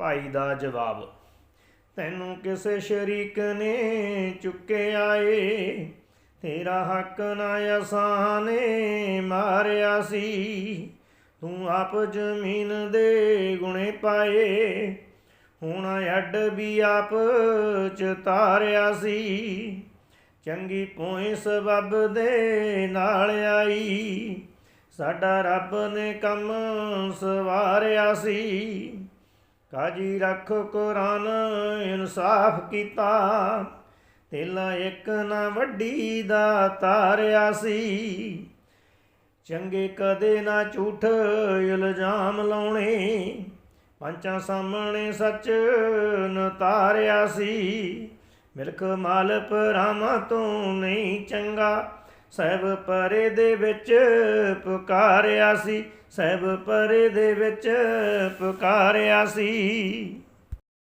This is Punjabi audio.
ਭਾਈ ਦਾ ਜਵਾਬ, ਤੈਨੂੰ ਕਿਸੇ ਸ਼ਰੀਕ ਨੇ ਚੁੱਕਿਆ ਏ, ਤੇਰਾ ਹੱਕ ਨਾ ਅਸਾਨੇ ਮਾਰਿਆ ਸੀ। ਤੂੰ ਆਪ ਜ਼ਮੀਨ ਦੇ ਗੁਣੇ ਪਾਏ, ਹੁਣ ਅੱਡ ਵੀ ਆਪ ਚ ਤਾਰਿਆ ਸੀ। ਚੰਗੀ ਪੋਏ ਸਬਬ ਦੇ ਨਾਲ ਆਈ, ਸਾਡਾ ਰੱਬ ਨੇ ਕੰਮ ਸਵਾਰਿਆ ਸੀ। ਕਾਜੀ ਰੱਖ ਕੁਰਾਨ, ਇਨਸਾਫ ਕੀਤਾ। ਤੇਲਾ ਇੱਕ ਨਾ ਵੱਡੀ ਦਾ ਤਾਰਿਆ ਸੀ। ਚੰਗੇ ਕਦੇ ਨਾ ਝੂਠ ਇਲਜ਼ਾਮ ਲਾਉਣੇ। ਪੰਚਾਂ ਸਾਹਮਣੇ ਸੱਚ ਨਤਾਰਿਆ ਸੀ। ਮਿਲਖ ਮਾਲ ਪਰਾਮਾ ਤੋਂ ਨਹੀਂ ਚੰਗਾ। ਸਹਿਬ ਪਰੇ ਦੇ ਵਿੱਚ ਪੁਕਾਰਿਆ ਸੀ ਸਹਿਬ ਪਰੇ ਦੇ ਵਿੱਚ ਪੁਕਾਰਿਆ ਸੀ।